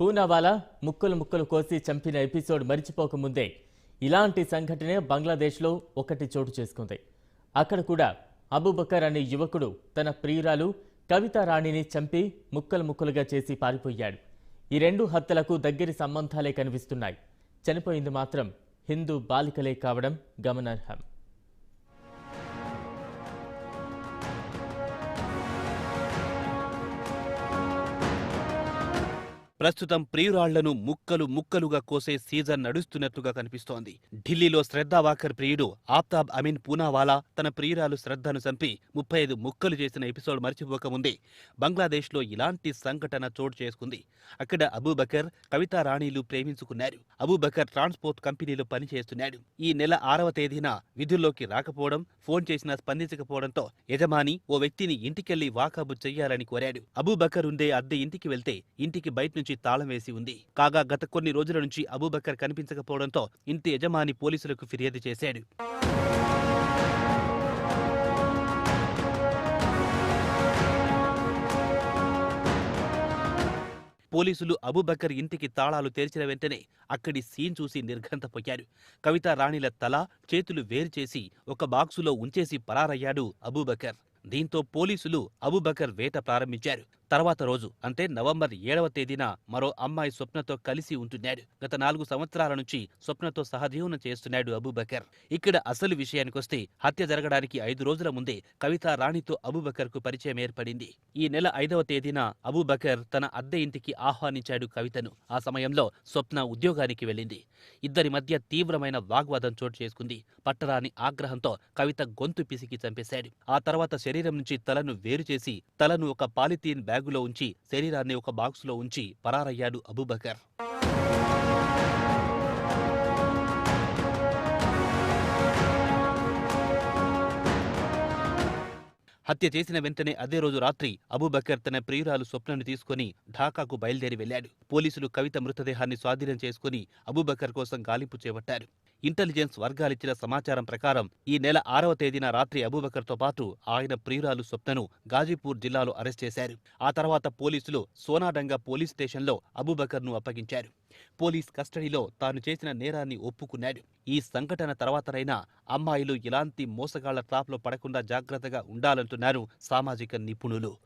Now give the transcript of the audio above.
పూనావాలా ముక్కలు ముక్కలు కోసి చంపిన ఎపిసోడ్ మరిచిపోకముందే ఇలాంటి సంఘటనే బంగ్లాదేశ్లో ఒకటి చోటు చేసుకుంది. అక్కడ కూడా అబూబకర్ అనే యువకుడు తన ప్రియురాలు కవితా రాణిని చంపి ముక్కలు ముక్కలుగా చేసి పారిపోయాడు. ఈ రెండు హత్యలకు దగ్గరి సంబంధాలే కనిపిస్తున్నాయి. చనిపోయింది మాత్రం హిందూ బాలికలే కావడం గమనార్హం. ప్రస్తుతం ప్రియురాళ్ళను ముక్కలు ముక్కలుగా కోసే సీజన్ నడుస్తున్నట్లుగా కనిపిస్తోంది. ఢిల్లీలో శ్రద్ధా వాకర్ ప్రియుడు ఆఫ్తాబ్ అమీన్ పూనావాలా తన ప్రియురాలు శ్రద్ధను చంపి ముప్పై ఐదు ముక్కలు చేసిన ఎపిసోడ్ మర్చిపోకముందే బంగ్లాదేశ్లో ఇలాంటి సంఘటన చోటు చేసుకుంది. అక్కడ అబూబకర్ కవితా రాణిలు ప్రేమించుకున్నారు. అబూబకర్ ట్రాన్స్పోర్ట్ కంపెనీలో పనిచేస్తున్నాడు. ఈ నెల ఆరవ తేదీన విధుల్లోకి రాకపోవడం ఫోన్ చేసినా స్పందించకపోవడంతో యజమాని ఓ వ్యక్తిని ఇంటికెళ్ళి వాకాబు చెయ్యాలని కోరాడు. అబూబకర్ ఉండే అద్దె ఇంటికి వెళ్తే ఇంటికి బయట నుంచి తాళం వేసి ఉంది. కాగా గత కొన్ని రోజుల నుంచి అబూబకర్ కనిపించకపోవడంతో ఇంటి యజమాని పోలీసులకు ఫిర్యాదు చేశాడు. పోలీసులు అబూబకర్ ఇంటికి తాళాలు తెరిచిన వెంటనే అక్కడి సీన్ చూసి నిర్ఘంతపోయారు. కవిత రాణిల తల చేతులు వేరు చేసి ఒక బాక్సులో ఉంచేసి పరారయ్యాడు అబూబకర్. దీంతో పోలీసులు అబూబకర్ వేట ప్రారంభించారు. తర్వాత రోజు అంటే నవంబర్ ఏడవ తేదీన మరో అమ్మాయి స్వప్నతో కలిసి ఉంటున్నాడు. గత నాలుగు సంవత్సరాల నుంచి స్వప్నతో సహజీవనం చేస్తున్నాడు అబూబకర్. ఇక్కడ అసలు విషయానికొస్తే హత్య జరగడానికి ఐదు రోజుల ముందే కవితా రాణితో అబూబకర్కు పరిచయం ఏర్పడింది. ఈ నెల ఐదవ తేదీన అబూబకర్ తన అద్దె ఇంటికి ఆహ్వానించాడు కవితను. ఆ సమయంలో స్వప్న ఉద్యోగానికి వెళ్ళింది. ఇద్దరి మధ్య తీవ్రమైన వాగ్వాదం చోటు చేసుకుంది. పట్టరాని ఆగ్రహంతో కవిత గొంతు పిసికి చంపేశాడు. ఆ తర్వాత శరీరం నుంచి తలను వేరు చేసి తలను ఒక పాలిథీన్ బ్యాగులో ఉంచి శరీరాన్ని ఒక బాక్సులో ఉంచి పరారయ్యాడు అబూబకర్. హత్య చేసిన వెంటనే అదే రోజు రాత్రి అబూబకర్ తన ప్రియురాలు స్వప్నను తీసుకుని ఢాకాకు బయలుదేరి వెళ్ళాడు పోలీసులు కవిత మృతదేహాన్ని స్వాధీనం చేసుకుని అబూబకర్ కోసం గాలింపు చేపట్టారు. ఇంటెలిజెన్స్ వర్గాలిచ్చిన సమాచారం ప్రకారం ఈ నెల ఆరవ తేదీన రాత్రి అబూబకర్తో పాటు ఆయన ప్రియురాలు స్వప్నను గాజీపూర్ జిల్లాలో అరెస్ట్ చేశారు. ఆ తర్వాత పోలీసులు సోనాడంగా పోలీస్ స్టేషన్లో అబూబకర్ను అప్పగించారు. పోలీస్ కస్టడీలో తాను చేసిన నేరాన్ని ఒప్పుకున్నాడు. ఈ సంఘటన తర్వాతనైనా అమ్మాయిలు ఇలాంటి మోసగాళ్ళ ట్రాప్లో పడకుండా జాగ్రత్తగా ఉండాలంటున్నారు సామాజిక నిపుణులు.